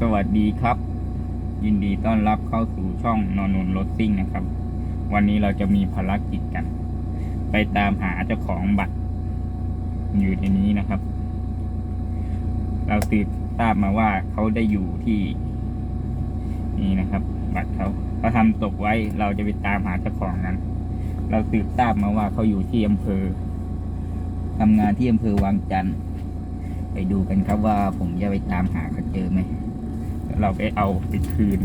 สวัสดีครับ ยินดีต้อนรับเข้าสู่ช่องนอนนนรถซิ่งนะครับ วันนี้เราจะมีภารกิจกัน ไปตามหาเจ้าของบัตร อยู่ในนี้นะครับ เราสืบทราบมาว่าเขาได้อยู่ที่ นี่นะครับ บัตรเขาเขาทำตกไว้เราจะไปตามหาเจ้าของนั้น เราสืบทราบมาว่าเขาอยู่ที่อำเภอทำงานที่อำเภอวังจันทร์ไปดูกันครับว่าผมจะไปตามหาเขาเจอไหม เราไปเอาไปคืน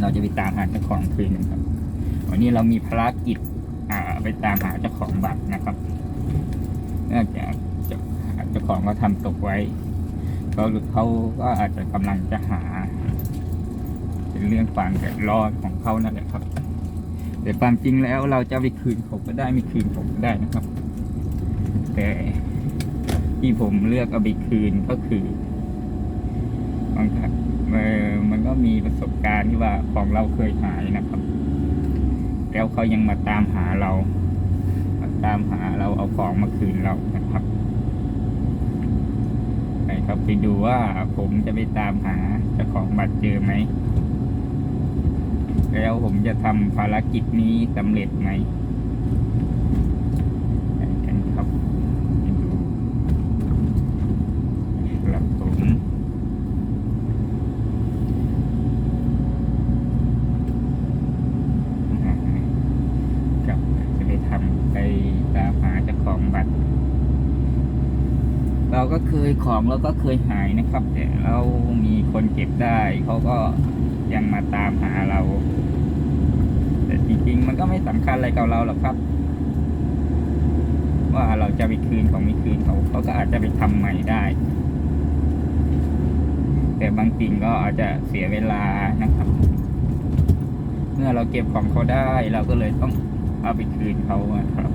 เราจะไปตามหาเจ้าของคืนกันครับ วันนี้เรามีภารกิจอ่าไปตามหาเจ้าของบัตรนะครับน่าจ้าเจ้าของเขาทำตกไว้เขาเขาก็อาจจะกำลังจะหา เป็นเรื่องความเดือดร้อนของเขานั่นแหละครับ แต่ความจริงแล้วเราจะไปคืนเขาก็ได้ไม่คืนผมก็ได้นะครับ แต่ที่ผมเลือกเอาไปคืนก็คือางครั้งมันก็มีประสบการณ์ที่ว่าของเราเคยหายนะครับ แล้วเขายังมาตามหาเรา มาตามหาเราเอาของมาคืนเรานะครับไปครับไปดูว่าผมจะไปตามหาเจ้าของบัตรเจอไหม แล้วผมจะทำภารกิจนี้สำเร็จไหมไปกันครับไปดูครับผมอ่ากับ จะไปทำไปตามหาเจ้าของบัตร เราก็เคยของเราก็เคยหายนะครับ แต่เรามีคนเก็บได้เขาก็ยังมาตามหาเรา แต่จริงๆมันก็ไม่สำคัญอะไรกับเราหรอกครับ ว่าเราจะไปคืนของไม่คืนเขาเขาก็อาจจะไปทำใหม่ได้ แต่บางสิ่งก็อาจจะเสียเวลานะครับ เมื่อเราเก็บของเขาได้เราก็เลยต้อง เอาไปคืนเขาครับ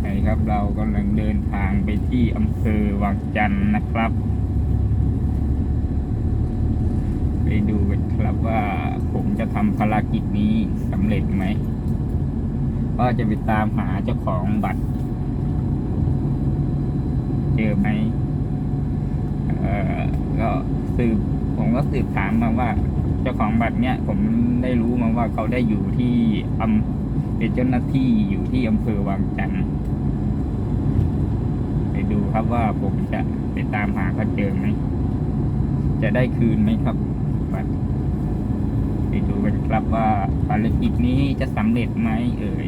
ไหนครับเรากำลังเดินทางไปที่อำเภอวังจันทร์นะครับ ไปดูกันครับว่าผมจะทำภารกิจนี้สำเร็จไหมว่าจะไปตามหาเจ้าของบัตร เจอไหมเออก็สืบผมก็สืบถามมาว่า เจ้าของบัตรเนี่ยผมได้รู้มาว่าเขาได้อยู่ที่อำเป็นเจ้าหน้าที่อยู่ที่อำเภอวังจันทร์ไปดูครับว่าผมจะไปตามหาเขาเจอไหมจะได้คืนไหมครับบัตรไปดูกันครับว่าภารกิจนี้จะสำเร็จไหมเอ่ย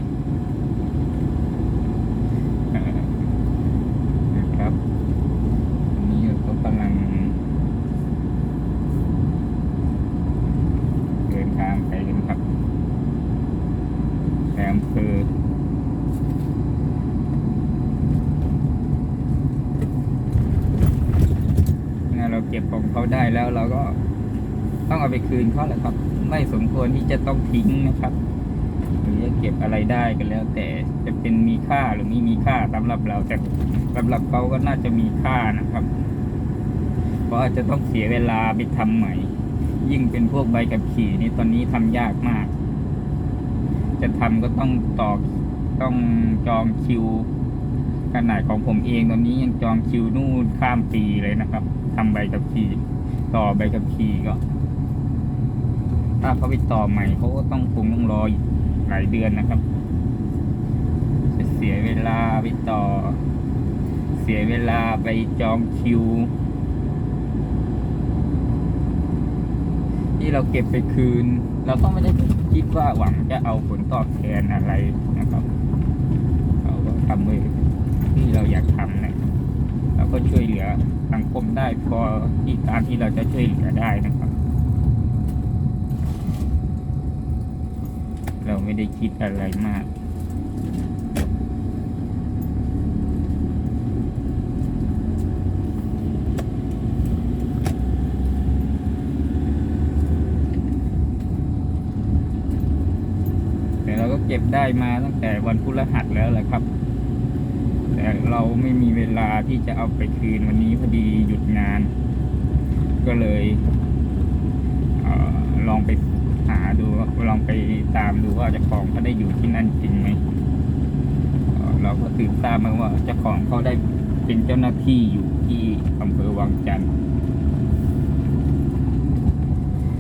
เอ่อนะครับอันนี้ก็กำลัง เดินทางไปกันครับแอมเภอ เมื่อเราเก็บของเขาได้แล้วเราก็ต้องเอาไปคืนเขาแหละครับ ไม่สมควรที่จะต้องทิ้งนะครับ หรือจะเก็บอะไรได้ก็แล้ว แต่จะเป็นมีค่าหรือไม่มีค่าสำหรับเราแต่สำหรับเขาก็น่าจะมีค่านะครับ เพราะอาจจะต้องเสียเวลาไปทำใหม่ ยิ่งเป็นพวกใบกับขี่นี่ตอนนี้ทำยากมาก จะทำก็ต้องต่อต้องจองคิว ขนาดของผมเองตอนนี้ยังจองคิวนู่นข้ามปีเลยนะครับทำใบกับขี่ ต่อใบกับขี่ก็ ถ้าเขาไปต่อใหม่เขาก็ต้องคงต้องรอหลายเดือนนะครับ จะเสียเวลาไปต่อ เสียเวลาไปจองคิว ที่เราเก็บไปคืน เราต้องไม่ได้คิดว่าหวังจะเอาผลตอบแทนอะไรนะครับเราก็ทำเลย ที่เราอยากทำนะเราก็ช่วยเหลือสังคมได้พอที่ตามที่เราจะช่วยเหลือได้นะครับ เราไม่ได้คิดอะไรมากแต่เราก็เก็บได้มาตั้งแต่วันพฤหัสแล้วแหละครับ แต่เราไม่มีเวลาที่จะเอาไปคืนวันนี้พอดีหยุดงาน ก็เลยเออลองไปหาดูลองไปตามดูว่าเจ้าของเขาได้อยู่ที่นั่นจริงไหมเเราก็สืบทราบมาว่าเจ้าของเขาได้เป็นเจ้าหน้าที่อยู่ที่อำเภอวังจันทร์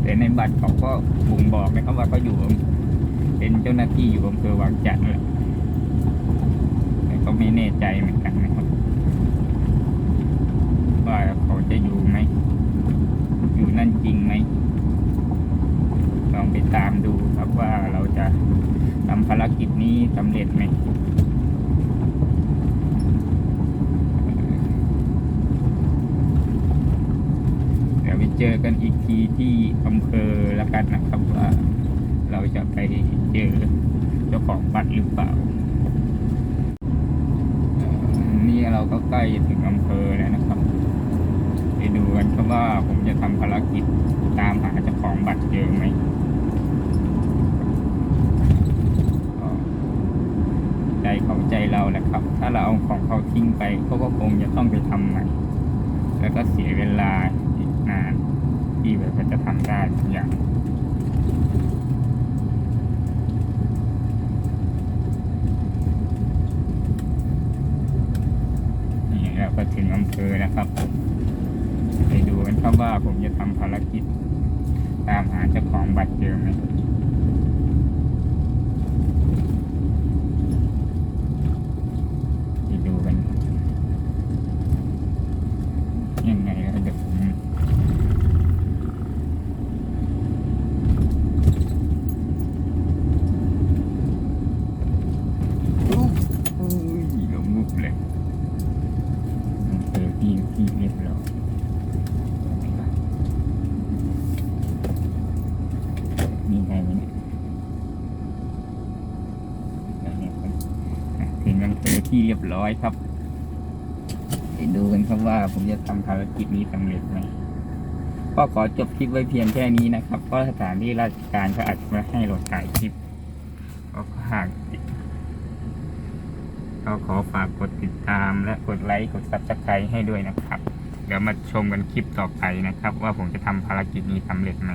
แต่ในบัตรเขาก็บ่งบอกนะครับว่าเขาอยู่เป็นเจ้าหน้าที่อยู่อำเภอวังจันทร์แหละ ก็ไม่แน่ใจเหมือนกันนะครับว่าเขาจะอยู่ไหม อยู่นั่นจริงไหมลองไปตามดูครับว่าเราจะทำภารกิจนี้สำเร็จไหมเดี๋ยวไปเจอกันอีกทีที่อำเภอแล้วกันนะครับว่า เราจะไปเจอเจ้าของบัตรหรือเปล่าเอ่อ นี่เราก็ใกล้ถึงอำเภอแล้วนะครับไปดูกันครับว่าผมจะทำภารกิจตามหาเจ้าของบัตรเจอไหมใจเขาใจเราแหละครับ ถ้าเราเอาของเขาทิ้งไปเขาก็คงจะต้องไปทำใหม่ แล้วก็เสียเวลาอีกนานที่แบบว่าจะทำได้อย่าง นี่เรา ก็ถึงอำเภอแล้วครับไปดูกันครับว่าผมจะทำภารกิจ ตามหาเจ้าของบัตรเจอไหมไปดูกัน ยังไงแล้วเดี๋ยวผมอุ๊ยอุ้ยลงมุกเลยเจอพี่พี่เรียบร้อยมีใครไหมเนี่ยเดี๋ยวเนี่ยผม อะถึงอำเภอที่เรียบร้อยครับไปดูกันครับว่าผมจะทำภารกิจนี้สำเร็จไหมก็ขอจบคลิปไว้เพียงแค่นี้นะครับ เพราะสถานที่ราชการเขาอาจจะไม่ให้เราถ่ายคลิปก็หากก็ขอฝากกดติดตามและกดไลค์กดซับสไครต์ให้ด้วยนะครับ เดี๋ยวมาชมกันคลิปต่อไปนะครับ ว่าผมจะทำภารกิจนี้สำเร็จไหม